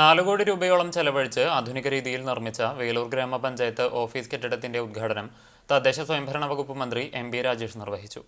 നാല് കോടി രൂപയോളം ചെലവഴിച്ച് ആധുനിക രീതിയിൽ നിർമ്മിച്ച വേലൂർ ഗ്രാമപഞ്ചായത്ത് ഓഫീസ് കെട്ടിടത്തിന്റെ ഉദ്ഘാടനം തദ്ദേശ സ്വയംഭരണ വകുപ്പ് മന്ത്രി എം ബി രാജേഷ് നിർവഹിച്ചു.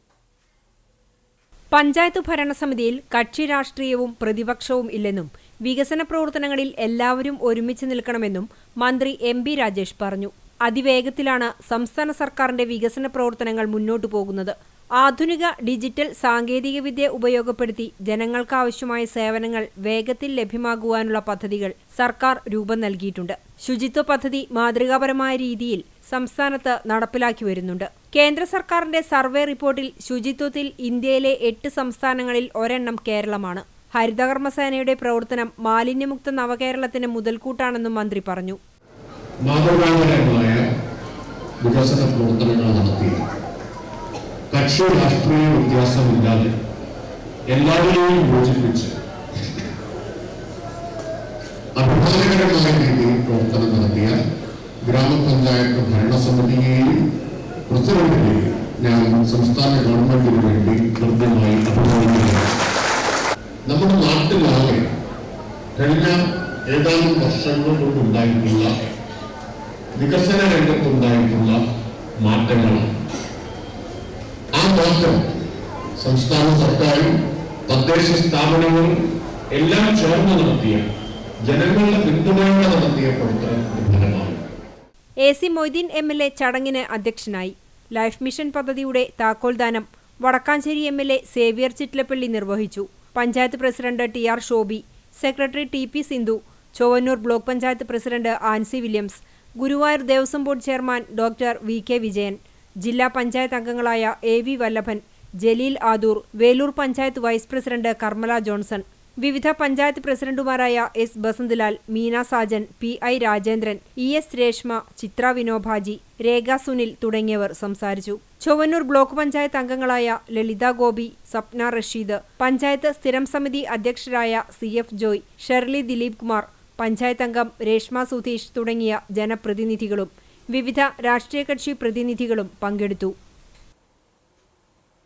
പഞ്ചായത്ത് ഭരണസമിതിയിൽ കക്ഷി രാഷ്ട്രീയവും പ്രതിപക്ഷവും ഇല്ലെന്നും വികസന പ്രവർത്തനങ്ങളിൽ എല്ലാവരും ഒരുമിച്ച് നിൽക്കണമെന്നും മന്ത്രി എം ബി രാജേഷ് പറഞ്ഞു. അതിവേഗത്തിലാണ് സംസ്ഥാന സർക്കാരിന്റെ വികസന പ്രവർത്തനങ്ങൾ മുന്നോട്ടു പോകുന്നത്. ആധുനിക ഡിജിറ്റൽ സാങ്കേതികവിദ്യ ഉപയോഗപ്പെടുത്തി ജനങ്ങൾക്കാവശ്യമായ സേവനങ്ങൾ വേഗത്തിൽ ലഭ്യമാകുവാനുള്ള പദ്ധതികൾ സർക്കാർ രൂപം നൽകിയിട്ടുണ്ട്. ശുചിത്വ പദ്ധതി മാതൃകാപരമായ രീതിയിൽ സംസ്ഥാനത്ത് നടപ്പിലാക്കി വരുന്നുണ്ട്. കേന്ദ്ര സർക്കാരിന്റെ സർവേ റിപ്പോർട്ടിൽ ശുചിത്വത്തിൽ ഇന്ത്യയിലെ എട്ട് സംസ്ഥാനങ്ങളിൽ ഒരെണ്ണം കേരളമാണ്. ഹരിതകർമ്മസേനയുടെ പ്രവർത്തനം മാലിന്യമുക്ത നവകേരളത്തിന് മുതൽക്കൂട്ടാണെന്നും മന്ത്രി പറഞ്ഞു. മാതൃകാപരമായ വികസന പ്രവർത്തനങ്ങൾ നടത്തി കക്ഷി രാഷ്ട്രീയ വ്യത്യാസമില്ലാതെ എല്ലാവരെയും യോജിപ്പിച്ച് അഭിമാനകരമായ രീതിയിൽ പ്രവർത്തനം നടത്തിയ ഗ്രാമപഞ്ചായത്ത് ഭരണസമിതിയെയും പ്രസിഡന്റിനെയും ഞാൻ സംസ്ഥാന ഗവൺമെന്റിന് വേണ്ടി കൃത്യമായി അഭിനന്ദിക്കുകയാണ് നമ്മുടെ നാട്ടിലാകെ കഴിഞ്ഞ ഏതാനും വർഷങ്ങൾ കൊണ്ടുണ്ടായിട്ടുള്ള വികസന രംഗത്തുണ്ടായിട്ടുള്ള മാറ്റങ്ങളാണ് മാറ്റം സംസ്ഥാന സർക്കാരും തദ്ദേശ സ്ഥാപനങ്ങളും എല്ലാം ചേർന്ന് നടത്തിയ ജനങ്ങളുടെ പിന്തുണയോടെ നടത്തിയ പ്രവർത്തനത്തിന്റെ A C Moideen M L A ചടങ്ങിന് അധ്യക്ഷനായി. ലൈഫ് മിഷൻ പദ്ധതിയുടെ താക്കോൽദാനം Vadakkanchery M L A Xavier Chittilappally നിർവഹിച്ചു. Panchayat president T R Shobi secretary T P Sindhu Chowannur block panchayat president Ancy Williams Guruvayur Devaswom board chairman doctor V K Vijayan ജില്ലാ പഞ്ചായത്ത് അംഗങ്ങളായ A V Vallabhan Jaleel Adoor Veloor panchayat vice president Karmala Johnson വിവിധ പഞ്ചായത്ത് പ്രസിഡന്റുമാരായ S Basanthlal Meena Sajan P I Rajendran E S Reshma Chitra Vinobhaji Rekha Sunil തുടങ്ങിയവർ സംസാരിച്ചു. Chowannur block panchayat അംഗങ്ങളായ ലളിത ഗോപി സപ്ന റഷീദ് പഞ്ചായത്ത് സ്ഥിരം സമിതി അധ്യക്ഷരായ C F Joy Shirley Dileep Kumar panchayat അംഗം രേഷ്മ സുധീഷ് തുടങ്ങിയ ജനപ്രതിനിധികളും വിവിധ രാഷ്ട്രീയ കക്ഷി പ്രതിനിധികളും പങ്കെടുത്തു